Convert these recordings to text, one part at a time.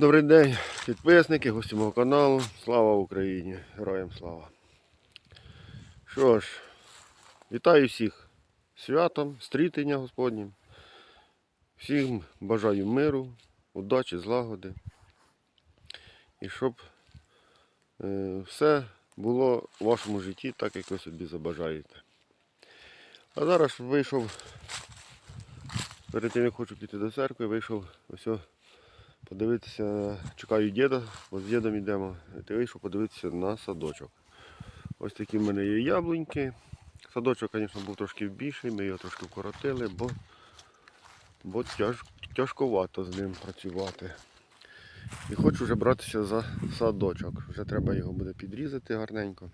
Добрий день, підписники, гості мого каналу. Слава Україні! Героям слава! Що ж, вітаю всіх святом, стрітення Господнім. Всім бажаю миру, удачі, злагоди. І щоб е, все було у вашому житті так, як ви собі забажаєте. А зараз вийшов, перед тим як хочу піти до церкви, вийшов ось подивитися, чекаю діда, бо з дідом йдемо. Ти вийшов подивитися на садочок. Ось такі в мене є яблуньки. Садочок, звісно, був трошки більший, ми його трошки вкоротили, бо, бо тяж, тяжковато з ним працювати. І хочу вже братися за садочок. Вже треба його буде підрізати гарненько.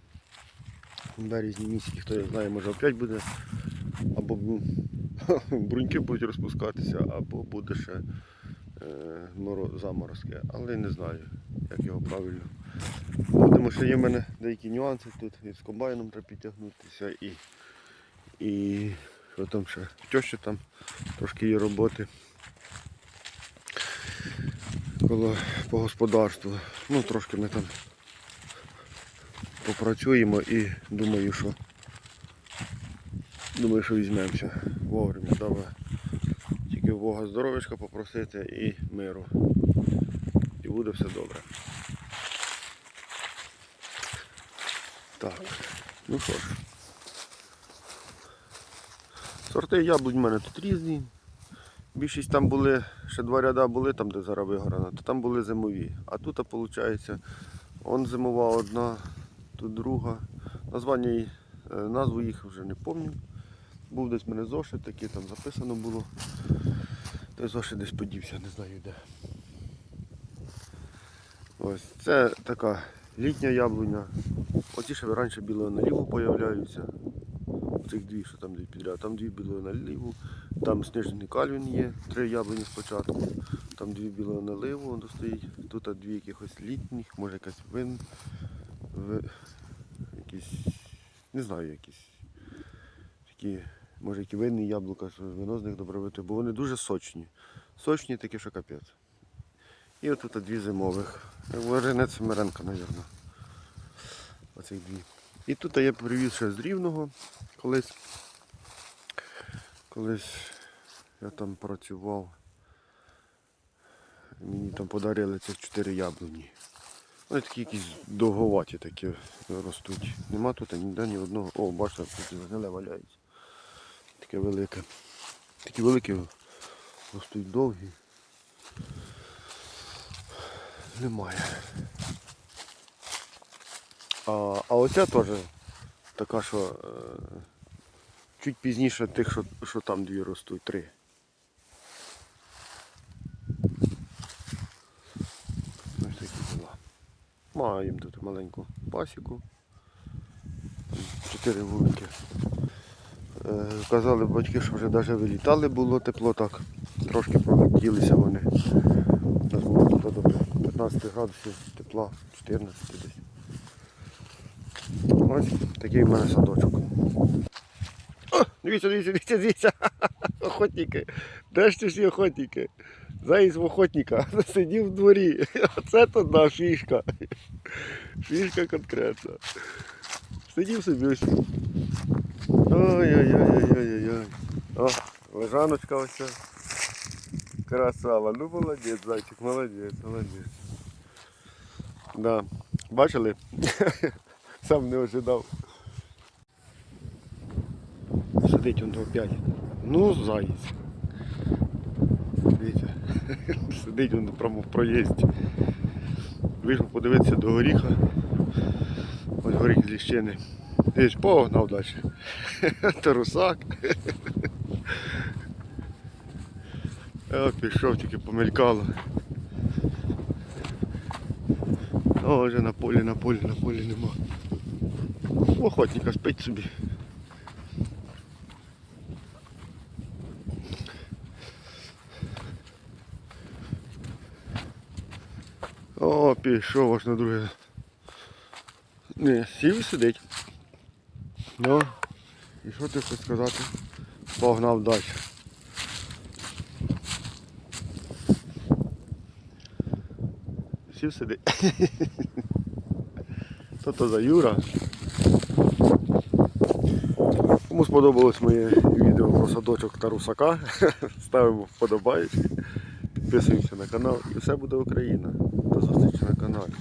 В березні місяці, хто його знає, може опять буде. Або бруньки будуть розпускатися, або буде ще заморозки. Але не знаю, як його правильно. Будемо ще є в мене деякі нюанси тут. І з комбайном треба підтягнутися і, і що там ще? В тещі там трошки є роботи. Коло по господарству. Ну трошки ми там попрацюємо і думаю, що думаю, що візьмемося вовремя. Давай. Тільки Бога здоров'ячка попросити і миру. І буде все добре. Так, ну що ж. Сорти яблунь в мене тут різні. Більшість там були, ще два ряда були, там де зараз вигорано, то там були зимові. А тут, виходить, он зимова одна, тут друга. Названня, е, назву їх вже не пам'ятаю. Був десь мене зошит, такий там записано було. Той зошит десь подівся, не знаю де. Ось це така літня яблуня. Оці ще раніше білого наліву появляються. Цих дві, що там дві підряд. Там дві білого наліву, там сніжний кальвін є, три яблуні спочатку, там дві білого наливу воно стоїть. Тут дві якихось літніх, може якась вин. В... Якісь, не знаю, якісь такі, може які винні яблука, вино з них добре вити, бо вони дуже сочні. Сочні такі, що капець. І отут дві зимових. Варенець Меренка, мабуть. Оцих дві. І тут я привіз ще з рівного колись. Колись я там працював. Мені там подарили цих чотири яблуні. Вони такі якісь довговаті такі ростуть. Нема тут ніде ні одного. О, бачите, тут гниле валяється. Таке велике. Такі великі ростуть довгі. Немає. А, а оця теж така, що е, чуть пізніше тих, що, що там дві ростуть, три. Ось такі діла. Маємо тут маленьку пасіку. Чотири вулики. Е, казали батьки, що вже навіть вилітали було тепло так. Трошки пролетілися вони. У нас було тут до 15 градусів тепла, 14 десь. Ось такий в мене садочок. О, дивіться, дивіться, дивіться, дивіться. Охотники. Де ж ті всі охотники? Заїзд в охотника. Сидів в дворі. Оце то да, фішка. Фішка конкретна. Сидів собі ось. Ой-ой-ой-ой-ой-ой. О, лежаночка ось. Красава. Ну молодець, зайчик, молодець, молодець. Да. Бачили? Сам не ожидав. Сидить он опять. Ну, заєць. Дивіться. Сидить он прямо в проїзді. Вийшов подивитися до горіха. Ось горіх з ліщини. Дивись, погнав далі. Та русак. О, пішов, тільки помелькало. О, вже на полі, на полі, на полі нема. Охотника спить собі. О, пішов аж на друге. Не, сів і сидить. Ну, і що ти хочеш сказати? Погнав далі. Сів сидить. То то за Юра. Кому сподобалось моє відео про садочок та русака, ставимо вподобайки, підписуємося на канал і все буде Україна. До зустрічі на каналі.